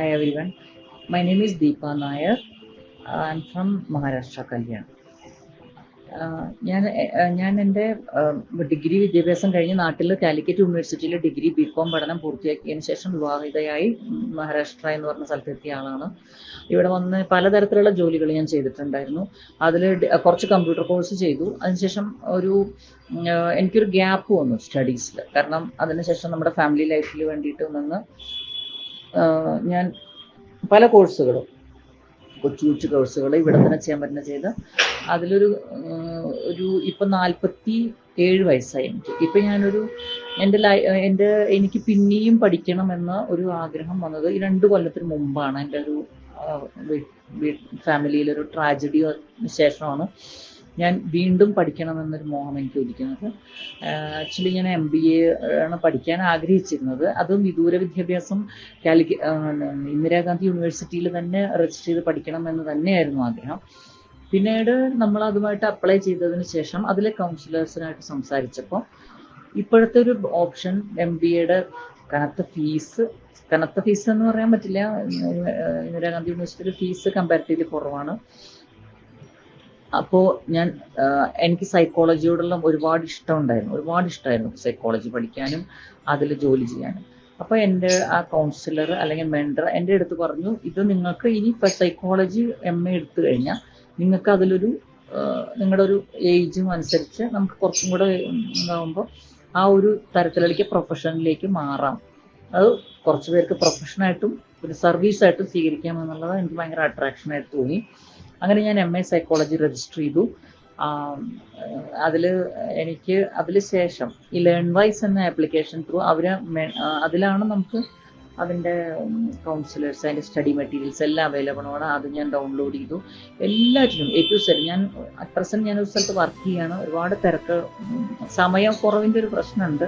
Hi everyone. My name is Deepa Nair. I'm from Maharashtra, Kalyan. ആഹ് ഞാൻ A- ഞാൻ എന്റെ degree വിദ്യാഭ്യാസം കഴിഞ്ഞ് നാട്ടിൽ കാലിക്കറ്റ് യൂണിവേഴ്സിറ്റിയിൽ ഡിഗ്രി ബി കോം പഠനം പൂർത്തിയാക്കിയതിന് ശേഷം വിവാഹിതയായി മഹാരാഷ്ട്ര എന്ന് പറഞ്ഞ സ്ഥലത്തെത്തിയ ആളാണ് ഇവിടെ വന്ന് പലതരത്തിലുള്ള ജോലികൾ ഞാൻ ചെയ്തിട്ടുണ്ടായിരുന്നു അതിൽ കുറച്ച് കമ്പ്യൂട്ടർ കോഴ്സ് ചെയ്തു അതിനുശേഷം ഒരു എനിക്കൊരു ഗ്യാപ്പ് വന്നു സ്റ്റഡീസിൽ കാരണം അതിനുശേഷം നമ്മുടെ ഫാമിലി ലൈഫിൽ വേണ്ടിയിട്ട് നിന്ന് ഞാൻ പല കോഴ്സുകളും കൊച്ചു കൊച്ചു കോഴ്സുകൾ ഇവിടെ തന്നെ ചെയ്യാൻ പറ്റുന്ന ചെയ്ത് അതിലൊരു ഒരു ഇപ്പം നാൽപ്പത്തി ഏഴ് വയസ്സായി എനിക്ക്. ഇപ്പം ഞാനൊരു എന്റെ ലൈ എന്റെ എനിക്ക് പിന്നെയും പഠിക്കണമെന്ന ഒരു ആഗ്രഹം വന്നത് ഈ രണ്ട് കൊല്ലത്തിന് മുമ്പാണ്. എന്റെ ഒരു ഫാമിലിയിലൊരു ട്രാജഡിയോ ശേഷമാണ് ഞാൻ വീണ്ടും പഠിക്കണമെന്നൊരു മോഹം എനിക്ക് ഉദിക്കുന്നത് ആക്ച്വലി ഞാൻ എം ബി എ ആണ് പഠിക്കാൻ ആഗ്രഹിച്ചിരുന്നത്. അതും വിദൂര വിദ്യാഭ്യാസം കാലിക്ക ഇന്ദിരാഗാന്ധി യൂണിവേഴ്സിറ്റിയിൽ തന്നെ രജിസ്റ്റർ ചെയ്ത് പഠിക്കണം എന്ന് തന്നെയായിരുന്നു ആഗ്രഹം. പിന്നീട് നമ്മൾ അതുമായിട്ട് അപ്ലൈ ചെയ്തതിന് ശേഷം അതിലെ കൗൺസിലേഴ്സിനായിട്ട് സംസാരിച്ചപ്പോൾ ഇപ്പോഴത്തെ ഒരു ഓപ്ഷൻ എം ബി എയുടെ കനത്ത ഫീസ് കനത്ത ഫീസ് എന്ന് പറയാൻ പറ്റില്ല. ഇന്ദിരാഗാന്ധി യൂണിവേഴ്സിറ്റിയുടെ ഫീസ് കമ്പാരിറ്റീവ്ലി കുറവാണ്. അപ്പോൾ ഞാൻ എനിക്ക് സൈക്കോളജിയോടുള്ള ഒരുപാട് ഇഷ്ടം ഉണ്ടായിരുന്നു ഒരുപാട് ഇഷ്ടമായിരുന്നു സൈക്കോളജി പഠിക്കാനും അതിൽ ജോലി ചെയ്യാനും. അപ്പോൾ എന്റെ ആ കൗൺസിലർ അല്ലെങ്കിൽ മെൻഡർ എന്റെ അടുത്ത് പറഞ്ഞു ഇത് നിങ്ങൾക്ക് ഇനി ഇപ്പം സൈക്കോളജി എം എ എടുത്തു കഴിഞ്ഞാൽ നിങ്ങൾക്ക് അതിലൊരു നിങ്ങളുടെ ഒരു ഏജും അനുസരിച്ച് നമുക്ക് കുറച്ചും കൂടെ ഉണ്ടാകുമ്പോൾ ആ ഒരു തരത്തിലേക്ക് പ്രൊഫഷനിലേക്ക് മാറാം. അത് കുറച്ച് പേർക്ക് പ്രൊഫഷനായിട്ടും ഒരു സർവീസായിട്ടും സ്വീകരിക്കാമെന്നുള്ളത് എനിക്ക് ഭയങ്കര അട്രാക്ഷനായിട്ട് തോന്നി. അങ്ങനെ ഞാൻ എം എ സൈക്കോളജി രജിസ്റ്റർ ചെയ്തു. അതിൽ എനിക്ക് അതിന് ശേഷം ഈ ലേൺ വൈസ് എന്ന ആപ്ലിക്കേഷൻ ത്രൂ അവർ അതിലാണ് നമുക്ക് അതിന്റെ കൗൺസിലേഴ്സ് അതിന്റെ സ്റ്റഡി മെറ്റീരിയൽസ് എല്ലാം അവൈലബിൾ ആണ്. അത് ഞാൻ ഡൗൺലോഡ് ചെയ്തു. എല്ലാറ്റിനും എ ടു ഞാൻ അറ്റ് പ്രസന്റ് ഞാൻ ഒരു സ്ഥലത്ത് വർക്ക് ചെയ്യുകയാണ് ഒരുപാട് തിരക്ക് സമയക്കുറവിന്റെ സമയം കുറവിന്റെ ഒരു പ്രശ്നമുണ്ട്.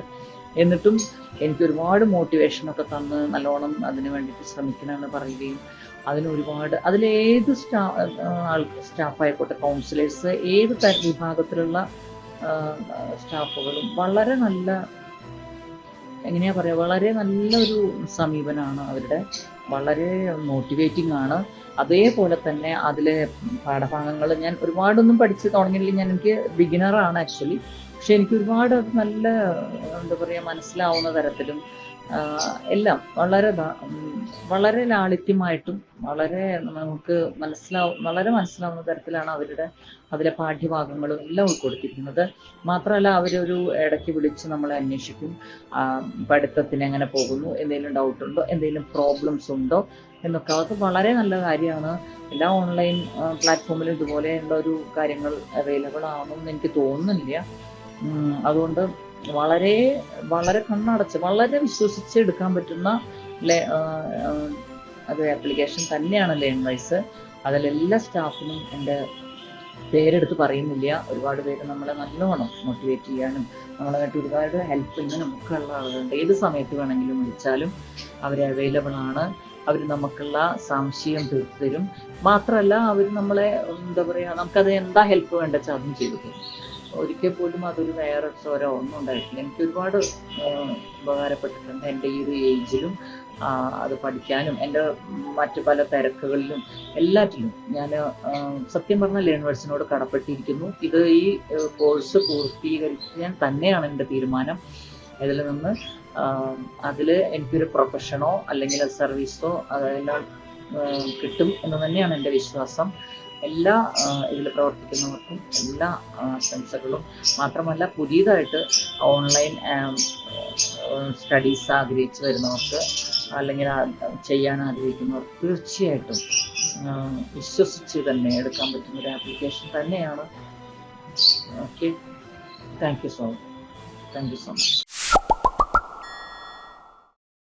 എന്നിട്ടും എനിക്ക് ഒരുപാട് മോട്ടിവേഷനൊക്കെ തന്ന് നല്ലോണം അതിന് വേണ്ടിയിട്ട് ശ്രമിക്കണമെന്ന് പറയുകയും അതിന് ഒരുപാട് അതിലേത് സ്റ്റാ ആൾ സ്റ്റാഫായിക്കോട്ടെ കൗൺസിലേഴ്സ് ഏത് വിഭാഗത്തിലുള്ള സ്റ്റാഫുകളും വളരെ നല്ല എങ്ങനെയാ പറയുക വളരെ നല്ലൊരു സമീപനമാണ് അവരുടെ. വളരെ മോട്ടിവേറ്റിംഗ് ആണ്. അതേപോലെ തന്നെ അതിലെ പാഠഭാഗങ്ങൾ ഞാൻ ഒരുപാടൊന്നും പഠിച്ച് തുടങ്ങിയില്ല ഞാൻ എനിക്ക് ബിഗിനറാണ് ആക്ച്വലി പക്ഷെ എനിക്ക് ഒരുപാട് അത് നല്ല എന്താ പറയുക മനസ്സിലാവുന്ന തരത്തിലും എല്ലാം വളരെ വളരെ ലാളിത്യമായിട്ടും വളരെ നമുക്ക് മനസ്സിലാവും വളരെ മനസ്സിലാവുന്ന തരത്തിലാണ് അവരുടെ അതിലെ പാഠ്യഭാഗങ്ങളും എല്ലാം ഉൾക്കൊടുത്തിരിക്കുന്നത്. മാത്രമല്ല അവരൊരു ഇടയ്ക്ക് വിളിച്ച് നമ്മളെ അന്വേഷിക്കും. പഠിത്തത്തിന് എങ്ങനെ പോകുന്നു? എന്തെങ്കിലും ഡൗട്ട് ഉണ്ടോ എന്തെങ്കിലും പ്രോബ്ലംസ് ഉണ്ടോ? എന്നൊക്കെ. അതൊക്കെ വളരെ നല്ല കാര്യമാണ്. എല്ലാ ഓൺലൈൻ പ്ലാറ്റ്ഫോമിലും ഇതുപോലെയുള്ള ഒരു കാര്യങ്ങൾ അവൈലബിൾ ആണെന്ന് എനിക്ക് തോന്നുന്നില്ല. അതുകൊണ്ട് വളരെ വളരെ കണ്ണടച്ച് വളരെ വിശ്വസിച്ച് എടുക്കാൻ പറ്റുന്ന ഒരു ആപ്ലിക്കേഷൻ തന്നെയാണ് ലേൺ വൈസ് അതിലെല്ലാ സ്റ്റാഫിനും എന്റെ പേരെടുത്ത് പറയുന്നില്ല. ഒരുപാട് പേര് നമ്മളെ നല്ലോണം മോട്ടിവേറ്റ് ചെയ്യാനും നമ്മളായിട്ട് ഒരുപാട് ഹെൽപ്പ് ചെയ്യാനും ഒക്കെ ആളുകളുണ്ട്. ഏത് സമയത്ത് വേണമെങ്കിലും വിളിച്ചാലും അവർ അവൈലബിൾ ആണ്. അവർ നമുക്കുള്ള സംശയം തീർത്തു തരും. മാത്രമല്ല അവർ നമ്മളെ എന്താ പറയുക നമുക്കത് എന്താ ഹെൽപ്പ് വേണ്ട വെച്ചാൽ അതും ചെയ്തു തരും. ഒരിക്കൽ പോലും അതൊരു വേറെ സ്വരോ ഒന്നും ഉണ്ടായിട്ടില്ല. എനിക്ക് ഒരുപാട് ഉപകാരപ്പെട്ടിട്ടുണ്ട് എന്റെ ഈ ഒരു ഏജിലും അത് പഠിക്കാനും എന്റെ മറ്റു പല തിരക്കുകളിലും എല്ലാറ്റിലും. ഞാൻ സത്യം പറഞ്ഞാൽ ലേണേഴ്സിനോട് കടപ്പെട്ടിരിക്കുന്നു. ഇത് ഈ കോഴ്സ് പൂർത്തീകരിക്കാൻ തന്നെയാണ് എന്റെ തീരുമാനം. ഇതിൽ നിന്ന് അതിൽ എനിക്കൊരു പ്രൊഫഷനോ അല്ലെങ്കിൽ സർവീസോ അതെല്ലാം കിട്ടും എന്ന് തന്നെയാണ് എന്റെ വിശ്വാസം. എല്ലാ ഇതിൽ പ്രവർത്തിക്കുന്നവർക്കും എല്ലാ ആശംസകളും മാത്രമല്ല പുതിയതായിട്ട് ഓൺലൈൻ സ്റ്റഡീസ് ആഗ്രഹിച്ച് വരുന്നവർക്ക് അല്ലെങ്കിൽ ചെയ്യാൻ ആഗ്രഹിക്കുന്നവർക്ക് തീർച്ചയായിട്ടും വിശ്വസിച്ച് തന്നെ എടുക്കാൻ പറ്റുന്ന ഒരു ആപ്ലിക്കേഷൻ തന്നെയാണ്. Okay. Thank you so thank you so much.